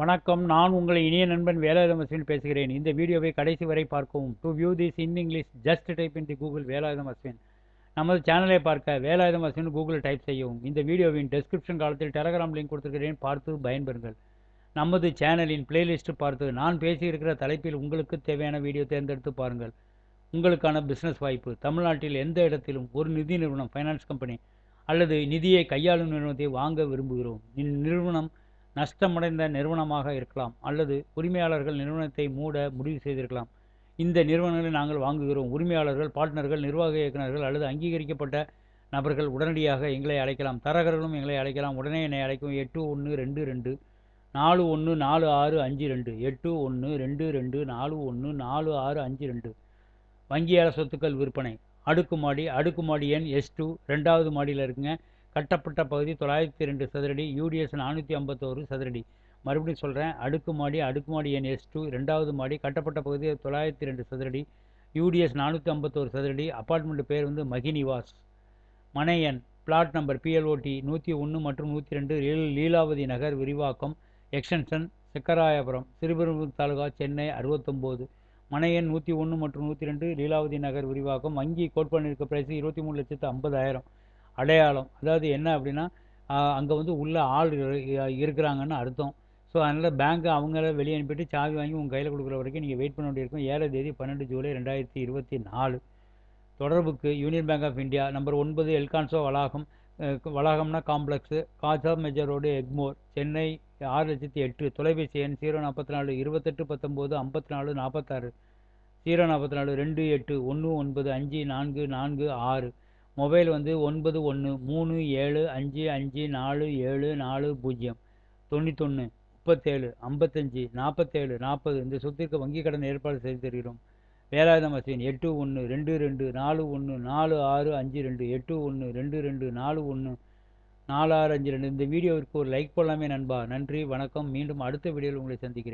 வணக்கம். நான் உங்கள் இனிய நண்பன் வேலாயுதம் அஸ்வின் பேசுகிறேன். இந்த வீடியோவை கடைசி வரை பார்க்கவும். To view this in English just type in the Google Velayutham Ashwin நமது சேனலை பார்க்க வேலாயுதம் அஸ்வின் கூகுள் டைப் செய்யவும். இந்த வீடியோவின் டெஸ்கிரிப்ஷன் காலத்தில் டெலகிராம் லிங்க் கொடுத்துருக்கிறேன். பார்த்து பயன்பெறுங்கள். நமது சேனலின் பிளேலிஸ்ட் பார்த்து நான் பேசியிருக்கிற தலைப்பில் உங்களுக்கு தேவையான வீடியோ தேர்ந்தெடுத்து பாருங்கள். உங்களுக்கான பிஸ்னஸ் வாய்ப்பு. தமிழ்நாட்டில் எந்த இடத்திலும் ஒரு நிதி நிறுவனம் ஃபைனான்ஸ் கம்பெனி அல்லது நிதியை கையாளும் நிறுவனத்தை வாங்க விரும்புகிறோம். இந்நிறுவனம் நஷ்டமடைந்த நிறுவனமாக இருக்கலாம் அல்லது உரிமையாளர்கள் நிறுவனத்தை மூட முடிவு செய்திருக்கலாம். இந்த நிறுவனங்களை நாங்கள் வாங்குகிறோம். உரிமையாளர்கள் பார்ட்னர்கள் நிர்வாக இயக்குநர்கள் அல்லது அங்கீகரிக்கப்பட்ட நபர்கள் உடனடியாக எங்களை அழைக்கலாம். தரகர்களும் எங்களை அழைக்கலாம். உடனே என்னை அழைக்கும் எட்டு ஒன்று ரெண்டு ரெண்டு நாலு ஒன்று நாலு ஆறு அஞ்சு ரெண்டு. எட்டு ஒன்று ரெண்டு ரெண்டு நாலு ஒன்று நாலு ஆறு அஞ்சு ரெண்டு. வங்கியாள சொத்துக்கள் விற்பனை. அடுக்குமாடி அடுக்குமாடி எண் எஸ் டூ ரெண்டாவது மாடியில் இருக்குங்க. கட்டப்பட்ட பகுதி தொள்ளாயிரத்தி ரெண்டு சதுரடி யூடிஎஸ் நானூற்றி ஐம்பத்தோரு சதுரடி. மறுபடியும் சொல்கிறேன் அடுக்குமாடி அடுக்குமாடி என் எஸ் டூ ரெண்டாவது மாடி கட்டப்பட்ட பகுதி தொள்ளாயிரத்தி ரெண்டு சதுரடி யூடிஎஸ் நானூற்றி ஐம்பத்தோரு சதுரடி அப்பார்ட்மெண்ட் பேர் வந்து மகினிவாஸ். மனை எண் பிளாட் நம்பர் பிஎல்ஓடி நூற்றி ஒன்று மற்றும் நூற்றி ரெண்டு லீலாவதி நகர் விரிவாக்கம் எக்ஸ்டென்ஷன் செக்கராயபுரம் சிறுபெரும்புதூர் தாலுகா சென்னை அறுபத்தொம்போது. மனை எண் நூற்றி ஒன்று மற்றும் நூற்றி ரெண்டு லீலாவதி நகர் விரிவாக்கம் வங்கி கோட் பண்ணியிருக்க ப்ரைஸ் இருபத்தி மூணு லட்சத்து ஐம்பதாயிரம். அடையாளம். அதாவது என்ன அப்படின்னா அங்கே வந்து உள்ள ஆள் இருக்கிறாங்கன்னு அர்த்தம். ஸோ அதனால் பேங்க்கு அவங்கள வெளியே அனுப்பிட்டு சாவி வாங்கி உங்கள் கையில் கொடுக்குற வரைக்கும் நீங்கள் வெயிட் பண்ண வேண்டியிருக்கும். ஏழு தேதி பன்னெண்டு ஜூலை ரெண்டாயிரத்தி இருபத்தி நாலு. தொடர்புக்கு Union Bank of India number ஒன்பது எல்கான்சோ வளாகம் வளாகம்னா complex Casa major road Egmore Chennai ஆறு லட்சத்தி எட்டு. தொலைபேசி எண் ஜீரோ நாற்பத்தி நாலு இருபத்தெட்டு பத்தொம்போது ஐம்பத்தி நாலு நாற்பத்தாறு ஜீரோ நாற்பத்தி நாலு ரெண்டு எட்டு ஒன்று ஒன்பது அஞ்சு நான்கு நான்கு ஆறு. மொபைல் வந்து ஒன்பது ஒன்று மூணு ஏழு அஞ்சு அஞ்சு நாலு ஏழு நாலு பூஜ்ஜியம். தொண்ணூத்தொன்று முப்பத்தேழு ஐம்பத்தஞ்சு நாற்பத்தேழு நாற்பது இந்த சொத்திற்கு வங்கிக் கடன் ஏற்பாடு செய்து தருகிறோம். வேலாயுதம் அஸ்வின் எட்டு ஒன்று ரெண்டு ரெண்டு நாலு ஒன்று நாலு ஆறு அஞ்சு ரெண்டு எட்டு ஒன்று ரெண்டு ரெண்டு நாலு ஒன்று நாலு ஆறு அஞ்சு ரெண்டு. இந்த வீடியோவிற்கு ஒரு லைக் போடலாமே நண்பா. நன்றி வணக்கம். மீண்டும் அடுத்த வீடியோவில் உங்களை சந்திக்கிறேன்.